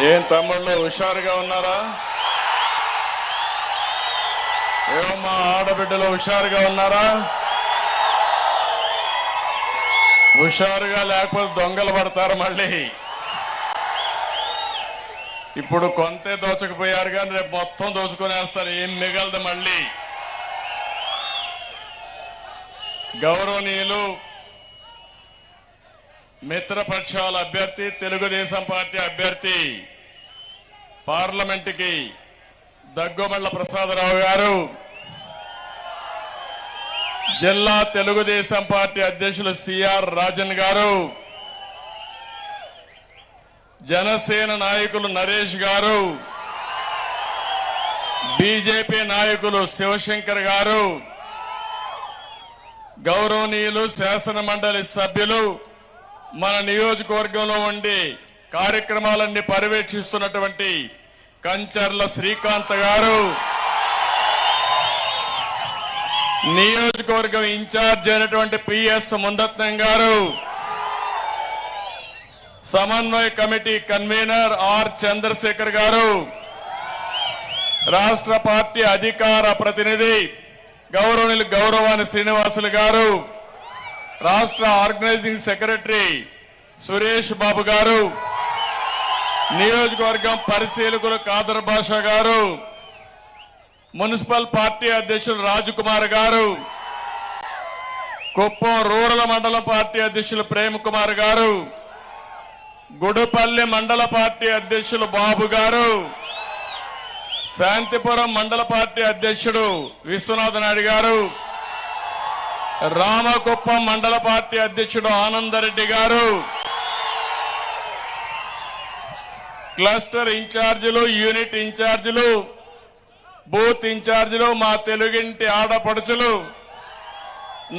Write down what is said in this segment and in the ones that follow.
ఏం తమ్ముళ్ళు హుషారుగా ఉన్నారా? ఏమో మా ఆడబిడ్డలు హుషారుగా ఉన్నారా? హుషారుగా లేకపోతే దొంగలు పడతారు మళ్ళీ. ఇప్పుడు కొంతే దోచకపోయారు కానీ రేపు మొత్తం దోచుకునేస్తారు ఏం మిగలదు మళ్ళీ. గౌరవనీయులు మిత్రపక్షాల అభ్యర్థి తెలుగుదేశం పార్టీ అభ్యర్థి పార్లమెంటుకి దగ్గుమల్ల ప్రసాదరావు గారు జిల్లా తెలుగుదేశం పార్టీ అధ్యక్షులు సిఆర్ రాజన్ గారు జనసేన నాయకులు నరేష్ గారు బీజేపీ నాయకులు శివశంకర్ గారు గౌరవనీయులు శాసన మండలి సభ్యులు మన నియోజకవర్గంలో ఉండి కార్యక్రమాలన్నీ పర్యవేక్షిస్తున్నటువంటి కంచర్ల శ్రీకాంత్ గారు. నియోజకవర్గం ఇన్ఛార్జ్ అయినటువంటి పిఎస్ ముందత్నం గారు. సమన్వయ కమిటీ కన్వీనర్ ఆర్ చంద్రశేఖర్ గారు. రాష్ట్ర పార్టీ అధికార ప్రతినిధి గౌరవనీయులు గౌరవాని శ్రీనివాసులు గారు. రాష్ట్ర ఆర్గనైజింగ్ సెక్రటరీ సురేష్ బాబు గారు. నియోజకవర్గం పరిశీలకులు కాదర్ భాష గారు మున్సిపల్ పార్టీ అధ్యక్షులు రాజకుమార్ గారు కుప్పం రూరల్ మండల పార్టీ అధ్యక్షులు ప్రేమ్ కుమార్ గారు గుడుపల్లి మండల పార్టీ అధ్యక్షులు బాబు గారు శాంతిపురం మండల పార్టీ అధ్యక్షుడు విశ్వనాథ్ నాయుడు గారు రామకుప్పం మండల పార్టీ అధ్యక్షుడు ఆనందరెడ్డి గారు క్లస్టర్ ఇన్ఛార్జీలు యూనిట్ ఇన్ఛార్జీలు బూత్ ఇన్ఛార్జీలు మా తెలుగింటి ఆడపడుచులు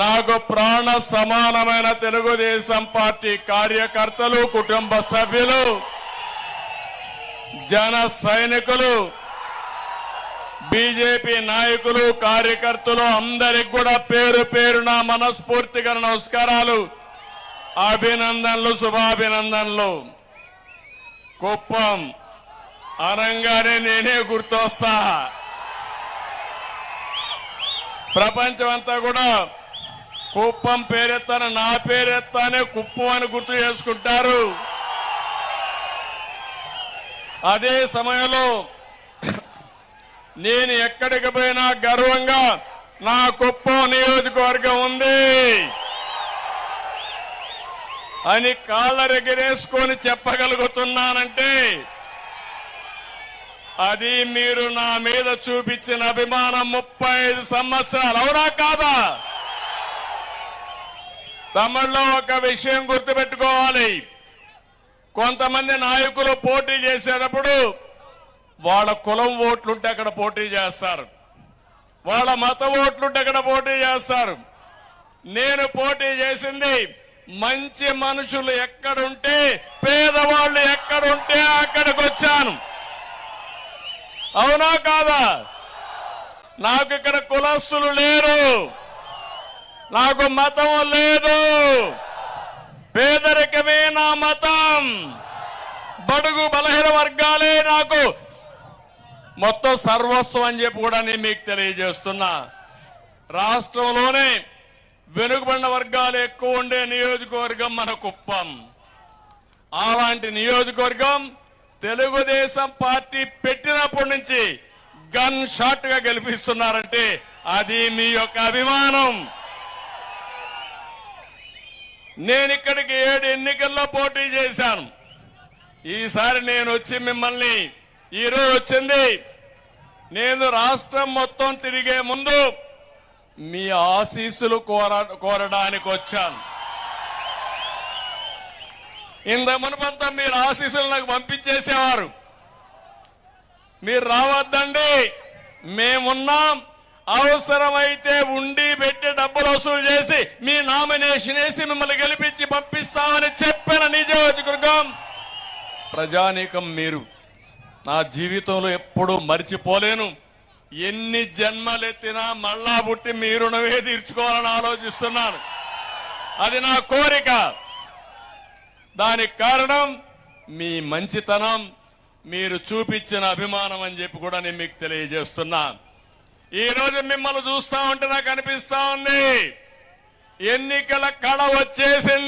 నాకు ప్రాణ సమానమైన తెలుగుదేశం పార్టీ కార్యకర్తలు కుటుంబ సభ్యులు జన సైనికులు బీజేపీ నాయకులు కార్యకర్తలు అందరికి కూడా పేరు పేరున మనస్ఫూర్తిగా నమస్కారాలు. అభినందనలు శుభాభినందనలు. కుప్పం. అనంగానే నేనే గుర్తొస్తా. ప్రపంచమంతా కూడా కుప్పం పేరెత్తాను నా పేరెత్తానే కుప్పం అని గుర్తు చేసుకుంటారు. అదే సమయంలో నేను ఎక్కడికి పోయినా గర్వంగా నా కుప్పం నియోజకవర్గం ఉంది. అని కాళ్ళరెగరేసుకొని చెప్పగలుగుతున్నానంటే అది మీరు నా మీద చూపించిన అభిమానం ముప్పై ఐదు సంవత్సరాలు. అవునా కాదా? తమిళ్ళో ఒక విషయం గుర్తుపెట్టుకోవాలి. కొంతమంది నాయకులు పోటీ చేసేటప్పుడు వాళ్ళ కులం ఓట్లుంటే అక్కడ పోటీ చేస్తారు. వాళ్ళ మత ఓట్లుంటే అక్కడ పోటీ చేస్తారు. నేను పోటీ చేసింది మంచి మనుషులు ఎక్కడుంటే పేదవాళ్ళు ఎక్కడుంటే అక్కడికి వచ్చాను అవునా కాదా? నాకు ఇక్కడ కులస్తులు లేరు. నాకు మతం లేదు. పేదరికమే నా మతం. బడుగు బలహీన వర్గాలే నాకు. మొత్తం సర్వస్వం అని చెప్పి కూడా నేను మీకు తెలియజేస్తున్నా. రాష్ట్రంలోనే వెనుకబడిన వర్గాలు ఎక్కువ ఉండే నియోజకవర్గం మన కుప్పం. అలాంటి నియోజకవర్గం తెలుగుదేశం పార్టీ పెట్టినప్పటి నుంచి గన్ షాట్గా గెలిపిస్తున్నారంటే అది మీ యొక్క అభిమానం. నేను ఇక్కడికి ఏడు ఎన్నికల్లో పోటీ చేశాను. ఈసారి నేను వచ్చి మిమ్మల్ని ఈరోజు వచ్చింది. నేను రాష్ట్రం మొత్తం తిరిగే ముందు మీ ఆశీస్సులు కోర కోరడానికి వచ్చాను. ఇంత మునుపంతా మీరు ఆశీస్సులు నాకు పంపించేసేవారు. మీరు రావద్దండి మేమున్నాం. అవసరమైతే ఉండి పెట్టి డబ్బులు వసూలు చేసి మీ నామినేషన్ వేసి మిమ్మల్ని గెలిపించి పంపిస్తామని చెప్పిన నియోజకవర్గం. ప్రజానీకం మీరు. నా జీవితంలో ఎప్పుడూ మర్చిపోలేను. ఎన్ని జన్మలెత్తినా మళ్ళా పుట్టి మీ రుణమే తీర్చుకోవాలని ఆలోచిస్తున్నాను. అది నా కోరిక. దానికి కారణం మీ మంచితనం మీరు చూపించిన అభిమానం అని చెప్పి కూడా నేను మీకు తెలియజేస్తున్నా. ఈరోజు మిమ్మల్ని చూస్తా ఉంటే నాకు అనిపిస్తా ఉంది. ఎన్నికల కళ వచ్చేసింది.